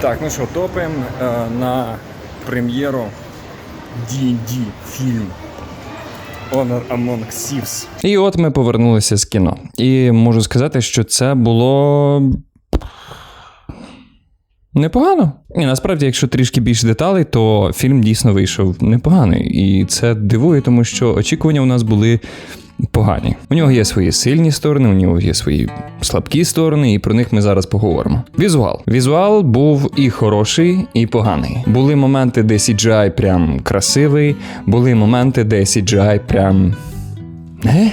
Так, ну що, топаємо е, на прем'єру D&D фільм Honor Among Thieves. І от ми повернулися з кіно. І можу сказати, що це було. Непогано. І насправді, якщо трішки більше деталей, то фільм дійсно вийшов непоганий. І це дивує, тому що очікування у нас були погані. У нього є свої сильні сторони, у нього є свої слабкі сторони, і про них ми зараз поговоримо. Візуал. Візуал був і хороший, і поганий. Були моменти, де CGI прям красивий, були моменти, де CGI прям. Е?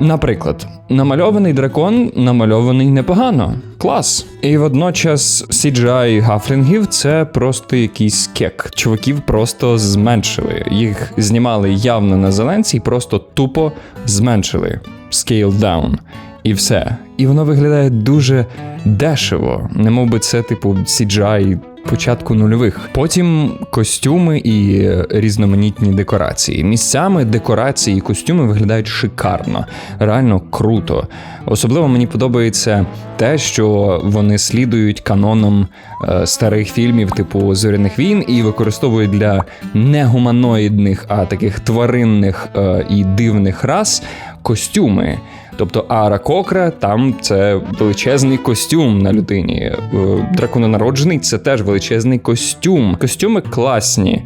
Наприклад, намальований дракон намальований непогано. Клас. І водночас CGI гафлінгів це просто якийсь кек. Чуваків просто зменшили. Їх знімали явно на зеленці і просто тупо зменшили. Scale down. І все. І воно виглядає дуже дешево. Не би це, типу, CGI початку нульових. Потім костюми і різноманітні декорації. Місцями декорації і костюми виглядають шикарно, реально круто. Особливо мені подобається те, що вони слідують канонам е, старих фільмів, типу Зоряних війн, і використовують для негуманоїдних, а таких тваринних е, і дивних рас костюми. Тобто Ара Кокра там це величезний костюм на людині. Е, Дракононароджений це теж величезний костюм. Костюми класні.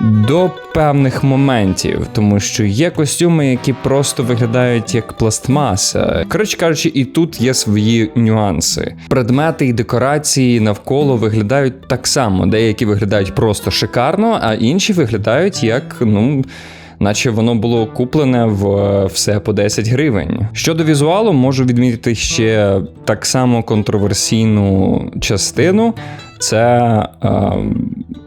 До певних моментів, тому що є костюми, які просто виглядають як пластмаса. Коротше кажучи, і тут є свої нюанси. Предмети і декорації навколо виглядають так само. Деякі виглядають просто шикарно, а інші виглядають як ну наче воно було куплене в е, все по 10 гривень. Щодо візуалу, можу відмітити ще так само контроверсійну частину. Це е,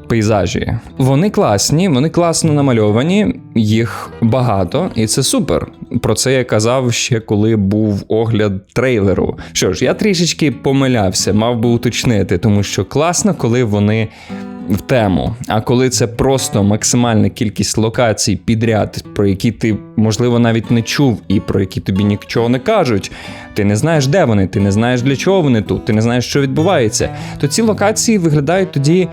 пейзажі. Вони класні, вони класно намальовані, їх багато, і це супер. Про це я казав ще коли був огляд трейлеру. Що ж, я трішечки помилявся, мав би уточнити, тому що класно, коли вони в тему. А коли це просто максимальна кількість локацій підряд, про які ти, можливо, навіть не чув, і про які тобі нічого не кажуть, ти не знаєш, де вони, ти не знаєш для чого вони тут, ти не знаєш, що відбувається, то ці локації виглядають тоді.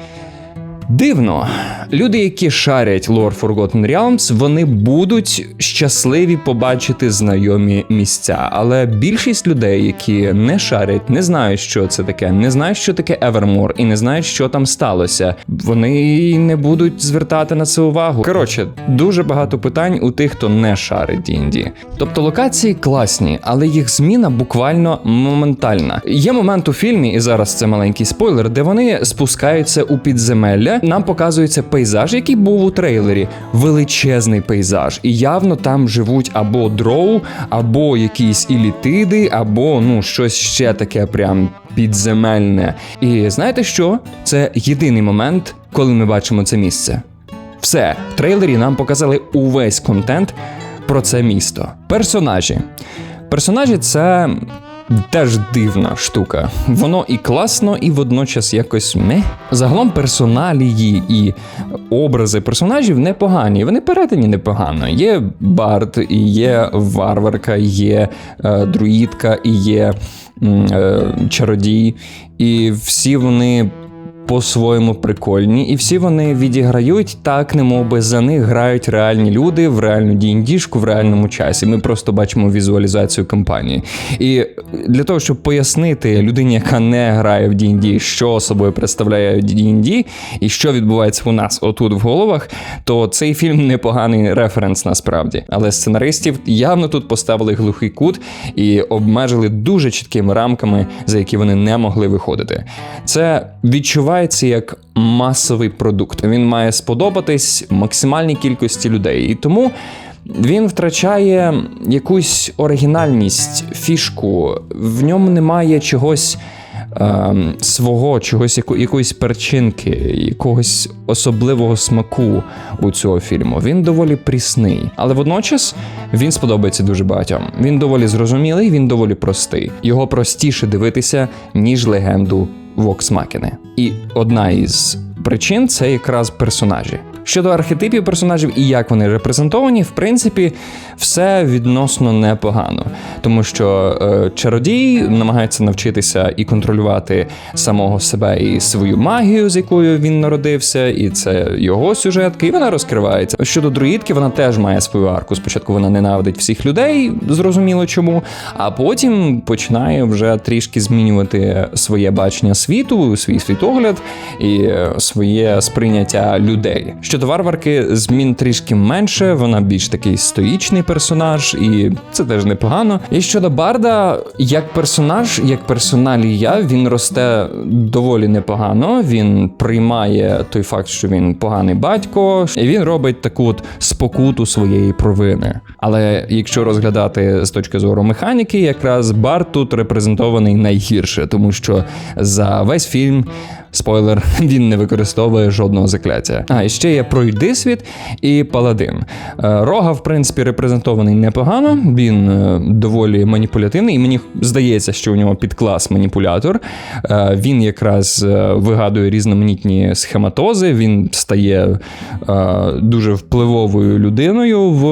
Дивно, люди, які шарять лор Forgotten Realms, вони будуть щасливі побачити знайомі місця. Але більшість людей, які не шарять, не знають, що це таке, не знають, що таке Evermore, і не знають, що там сталося. Вони не будуть звертати на це увагу. Коротше, дуже багато питань у тих, хто не шарить D&D. Тобто локації класні, але їх зміна буквально моментальна. Є момент у фільмі, і зараз це маленький спойлер, де вони спускаються у підземелля нам показується пейзаж, який був у трейлері. Величезний пейзаж. І явно там живуть або дроу, або якісь ілітиди, або ну щось ще таке прям підземельне. І знаєте що? Це єдиний момент, коли ми бачимо це місце. Все, в трейлері нам показали увесь контент про це місто. Персонажі. Персонажі це Теж дивна штука. Воно і класно, і водночас якось ме. Загалом персоналії і образи персонажів непогані. Вони передані непогано. Є Барт, і є варварка, є е, друїдка, і є е, чародій. І всі вони по-своєму прикольні, і всі вони відіграють так, немов би за них грають реальні люди в реальну діндішку в реальному часі. Ми просто бачимо візуалізацію кампанії. І для того, щоб пояснити людині, яка не грає в D&D, що собою представляє D&D і що відбувається у нас отут в головах, то цей фільм непоганий референс насправді. Але сценаристів явно тут поставили глухий кут і обмежили дуже чіткими рамками, за які вони не могли виходити. Це відчуває відчувається як масовий продукт. Він має сподобатись максимальній кількості людей. І тому він втрачає якусь оригінальність, фішку, в ньому немає чогось. Ем, свого чогось, якоїсь перчинки, якогось особливого смаку у цього фільму. Він доволі прісний, але водночас він сподобається дуже багатьом. Він доволі зрозумілий, він доволі простий. Його простіше дивитися, ніж легенду Воксмакіни. І одна із причин це якраз персонажі. Щодо архетипів персонажів і як вони репрезентовані, в принципі, все відносно непогано, тому що е, чародій намагається навчитися і контролювати самого себе і свою магію, з якою він народився, і це його сюжетка, і вона розкривається. Щодо друїдки, вона теж має свою арку. Спочатку вона ненавидить всіх людей, зрозуміло чому, а потім починає вже трішки змінювати своє бачення світу, свій світогляд і е, своє сприйняття людей. Щодо варварки, змін трішки менше, вона більш такий стоїчний персонаж, і це теж непогано. І щодо Барда, як персонаж, як персоналія, він росте доволі непогано. Він приймає той факт, що він поганий батько, і він робить таку от спокуту своєї провини. Але якщо розглядати з точки зору механіки, якраз Бард тут репрезентований найгірше, тому що за весь фільм. Спойлер, він не використовує жодного закляття. А і ще є пройди світ і паладин. Е, Рога, в принципі, репрезентований непогано. Він е, доволі маніпулятивний, і мені здається, що у нього підклас маніпулятор. Е, Він якраз вигадує різноманітні схематози. Він стає дуже впливовою людиною в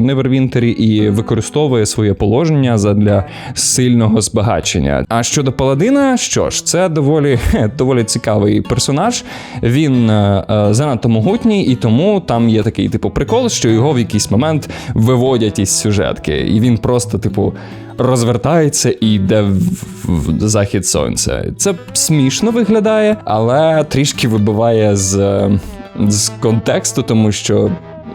Невервінтері і використовує своє положення задля сильного збагачення. А щодо паладина, що ж, це доволі доволі цікавий персонаж. Він е, е, занадто могутній, і тому там є такий типу прикол, що його в якийсь момент виводять із сюжетки, і він просто, типу. Розвертається і йде в, захід сонця. Це смішно виглядає, але трішки вибиває з, е, з контексту, тому що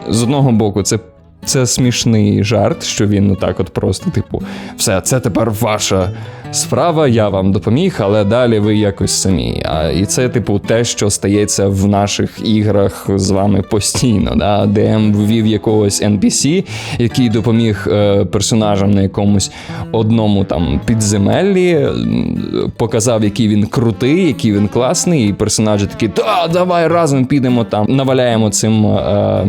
з одного боку це. Це смішний жарт, що він отак от просто, типу, все, це тепер ваша справа, я вам допоміг, але далі ви якось самі. А і це, типу, те, що стається в наших іграх з вами постійно. Да? ДМ ввів якогось NPC, який допоміг е, персонажам на якомусь одному там підземеллі, показав, який він крутий, який він класний, і персонажі такі, та давай разом підемо там, наваляємо цим е,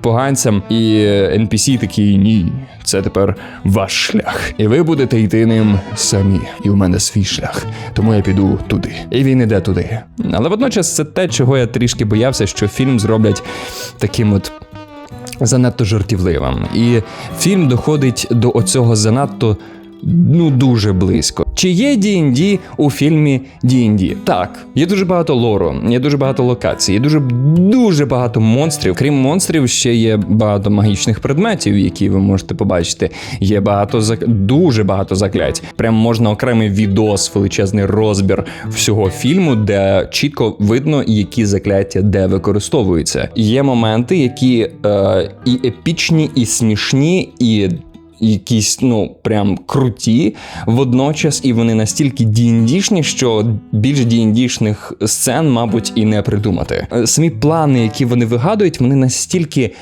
поганцям. І NPC такий ні, це тепер ваш шлях. І ви будете йти ним самі. І у мене свій шлях, тому я піду туди. І він іде туди. Але водночас це те, чого я трішки боявся, що фільм зроблять таким от. Занадто жартівливим. І фільм доходить до оцього занадто ну дуже близько. Чи є D&D у фільмі D&D? Так, є дуже багато лору, є дуже багато локацій, є дуже дуже багато монстрів. Крім монстрів, ще є багато магічних предметів, які ви можете побачити. Є багато зак... дуже багато заклять. Прям можна окремий відос, величезний розбір всього фільму, де чітко видно, які закляття де використовуються. Є моменти, які е, і епічні, і смішні, і якісь, ну, прям круті водночас, і вони настільки діндішні, що більш діндішних сцен, мабуть, і не придумати. Е, Самі плани, які вони вигадують, вони настільки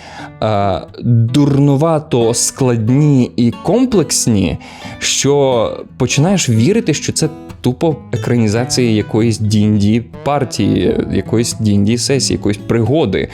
е, дурнувато складні і комплексні, що починаєш вірити, що це. Тупо екранізація якоїсь D&D партії, якоїсь D&D сесії, якоїсь пригоди.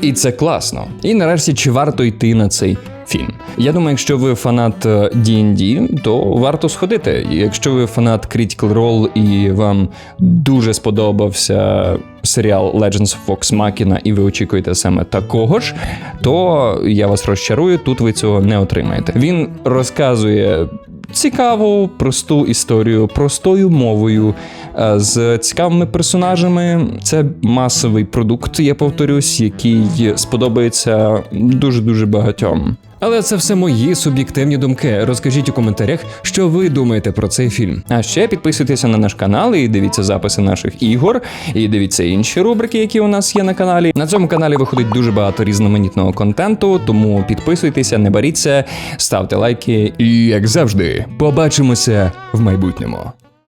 І це класно. І нарешті, чи варто йти на цей фільм? Я думаю, якщо ви фанат е, D&D, то варто сходити. Якщо ви фанат Critical Role і вам дуже сподобався серіал Legends of Vox Machina, і ви очікуєте саме такого ж, то я вас розчарую, тут ви цього не отримаєте. Він розказує цікаву, просту історію, простою мовою, е, з цікавими персонажами. Це масовий продукт, я повторюсь, який сподобається дуже дуже багатьом. Але це все мої суб'єктивні думки. Розкажіть у коментарях, що ви думаєте про цей фільм. А ще підписуйтеся на наш канал і дивіться записи наших ігор, і дивіться інші рубрики, які у нас є на каналі. На цьому каналі виходить дуже багато різноманітного контенту, тому підписуйтеся, не боріться, ставте лайки і, як завжди, побачимося в майбутньому.